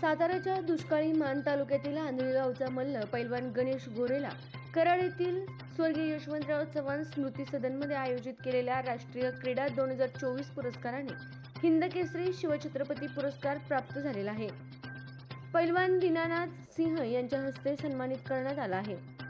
साताऱ्याच्या दुष्काळी मान तालुक्यातील आंधळी गावचा मल्ल पैलवान गणेश गोरेला कराड येथील स्वर्गीय यशवंतराव चव्हाण स्मृती सदनमध्ये आयोजित केलेल्या राष्ट्रीय क्रीडा दोन हजार चोवीस पुरस्काराने हिंद केसरी शिवछत्रपती पुरस्कार प्राप्त झालेला आहे. पैलवान दीनानाथ सिंह यांच्या हस्ते सन्मानित करण्यात आला आहे.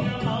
Krishna.